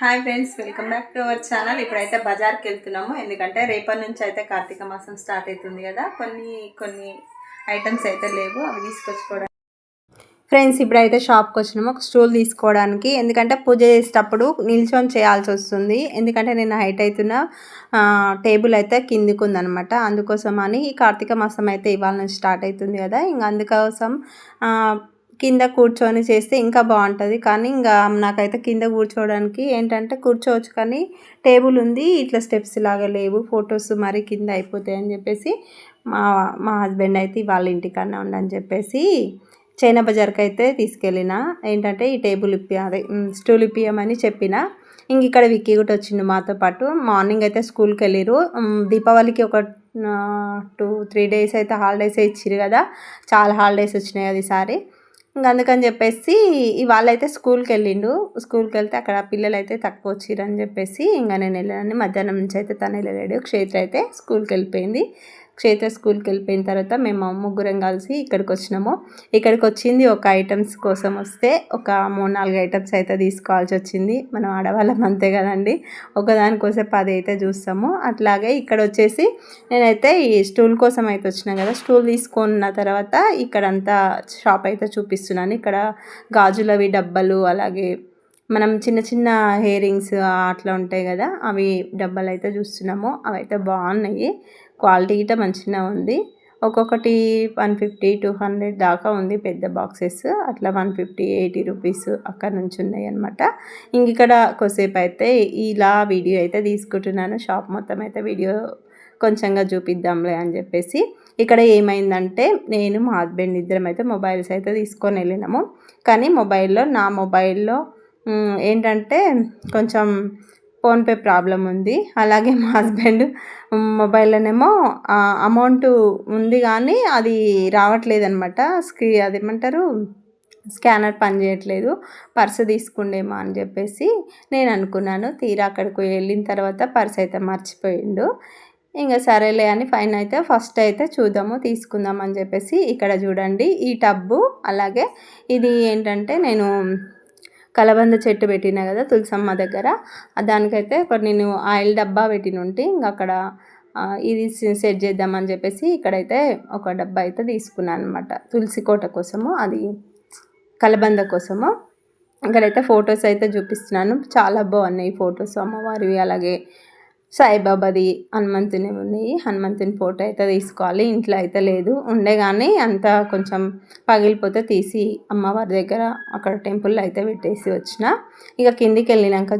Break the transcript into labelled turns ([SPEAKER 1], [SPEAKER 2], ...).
[SPEAKER 1] Hi friends welcome back to our channel ఇప్పుడైతే బజార్కి వెళ్తున్నాము. ఎందుకంటే రేపటి నుంచి అయితే కార్తీక మాసం స్టార్ట్ అవుతుంది కదా. కొన్ని కొన్ని ఐటమ్స్ అయితే లేవు. అవి తీసుకొచ్చుకోవడానికి. ఫ్రెండ్స్ ఇప్పుడైతే షాప్కి వచ్చినాము. ఒక స్టూల్ తీసుకోవడానికి. ఎందుకంటే పూజ చేసేటప్పుడు నిల్చొని చేయాల్సి వస్తుంది. ఎందుకంటే నేను హైట్ అవుతున్న టేబుల్ అయితే కిందికి ఉందనమాట అందుకోసం అని కార్తీక మాసం అయితే ఇవాళ నుంచి స్టార్ట్ అవుతుంది కదా. ఇంక అందుకోసం కింద కూర్చొని చేస్తే ఇంకా బాగుంటుంది. కానీ ఇంకా నాకైతే కింద కూర్చోవడానికి ఏంటంటే కూర్చోవచ్చు కానీ టేబుల్ ఉంది ఇట్లా స్టెప్స్ లాగా లేవు ఫొటోస్ మరి కింద అయిపోతాయి అని చెప్పేసి మా మా హస్బెండ్ అయితే వాళ్ళ ఇంటికన్నా ఉండని చెప్పేసి చైనా బజార్కి అయితే తీసుకెళ్ళిన. ఏంటంటే ఈ టేబుల్ ఇప్పి అదే స్టూల్ ఇప్పియమని చెప్పిన. ఇంక ఇక్కడ విక్కీ కూడా వచ్చిండు మాతో పాటు. మార్నింగ్ అయితే స్కూల్కి వెళ్ళిరు దీపావళికి ఒక టూ త్రీ డేస్ అయితే హాలిడేస్ ఇచ్చిరు కదా. చాలా హాలిడేస్ వచ్చినాయి కదా ఈసారి. ఇంక అందుకని చెప్పేసి ఇవాళ అయితే స్కూల్కి వెళ్ళిండు స్కూల్కి వెళ్తే అక్కడ పిల్లలు అయితే తక్కువ వచ్చిరని చెప్పేసి ఇంకా నేను వెళ్ళాను మధ్యాహ్నం నుంచి అయితే తను వెళ్ళలేడు క్షేత్ర అయితే స్కూల్కి వెళ్ళిపోయింది క్షేత్ర స్కూల్కి వెళ్ళిపోయిన తర్వాత మేము ముగ్గురం కలిసి ఇక్కడికి వచ్చినాము. ఇక్కడికి వచ్చింది ఒక ఐటమ్స్ కోసం వస్తే ఒక మూడు నాలుగు ఐటమ్స్ అయితే తీసుకోవాల్సి వచ్చింది. మనం ఆడవాళ్ళం అంతే కదండి. ఒకదానికోసం పది అయితే చూస్తాము. అట్లాగే ఇక్కడ వచ్చేసి నేనైతే ఈ స్టూల్ కోసం అయితే వచ్చినా కదా స్టూల్ తీసుకున్న తర్వాత ఇక్కడంతా షాప్ అయితే చూపిస్తున్నాను. ఇక్కడ గాజులవి డబ్బలు అలాగే మనం చిన్న చిన్న హెయిరింగ్స్ అట్లా ఉంటాయి కదా అవి డబ్బాలు అయితే చూస్తున్నాము. అవి అయితే బాగున్నాయి. క్వాలిటీ గిట్ట మంచిగా ఉంది. ఒక్కొక్కటి వన్ ఫిఫ్టీ టూ హండ్రెడ్ దాకా ఉంది పెద్ద బాక్సెస్. అట్లా వన్ ఫిఫ్టీ ఎయిటీ రూపీస్ అక్కడ నుంచి ఉన్నాయి అనమాట ఇంక ఇక్కడ కొద్దిసేపు అయితే ఇలా వీడియో అయితే తీసుకుంటున్నాను. షాప్ మొత్తం అయితే వీడియో కొంచెంగా చూపిద్దాంలే అని చెప్పేసి. ఇక్కడ ఏమైందంటే నేను మా హస్బెండ్ ఇద్దరం అయితే మొబైల్స్ అయితే తీసుకొని వెళ్ళినాము. కానీ మొబైల్లో నా మొబైల్లో ఏంటంటే కొంచెం ఫోన్పే ప్రాబ్లం ఉంది. అలాగే మా హస్బెండ్ మొబైల్లోనేమో అమౌంట్ ఉంది కానీ అది రావట్లేదు అనమాట స్క్రీ అదేమంటారు? స్కానర్ పనిచేయట్లేదు. పర్స్ తీసుకుండేమో అని చెప్పేసి నేను అనుకున్నాను. తీరా అక్కడికి వెళ్ళిన తర్వాత పర్స్ అయితే మర్చిపోయిండు. ఇంకా సరేలే అని ఫైన్ అయితే ఫస్ట్ అయితే చూద్దాము తీసుకుందాం అని చెప్పేసి ఇక్కడ చూడండి ఈ టబ్బు. అలాగే ఇది ఏంటంటే నేను కలబంద చెట్టు పెట్టిన కదా తులసమ్మ దగ్గర. దానికైతే ఇప్పుడు నేను ఆయిల్ డబ్బా పెట్టిన ఉంటే ఇంక అక్కడ ఇది సెట్ చేద్దామని చెప్పేసి ఇక్కడైతే ఒక డబ్బా అయితే తీసుకున్నాను అనమాట తులసి కోట కోసము అది కలబంద కోసము. ఇక్కడైతే ఫొటోస్ అయితే చూపిస్తున్నాను. చాలా బాగున్నాయి ఫొటోస్ అమ్మవారివి. అలాగే సాయిబాబాది హనుమంతుని ఉన్నాయి. హనుమంతుని ఫోటో అయితే తీసుకోవాలి. ఇంట్లో అయితే లేదు. ఉండే కానీ అంత కొంచెం పగిలిపోతే తీసి అమ్మవారి దగ్గర అక్కడ టెంపుల్లో అయితే పెట్టేసి వచ్చిన. ఇక కిందికి వెళ్ళినాక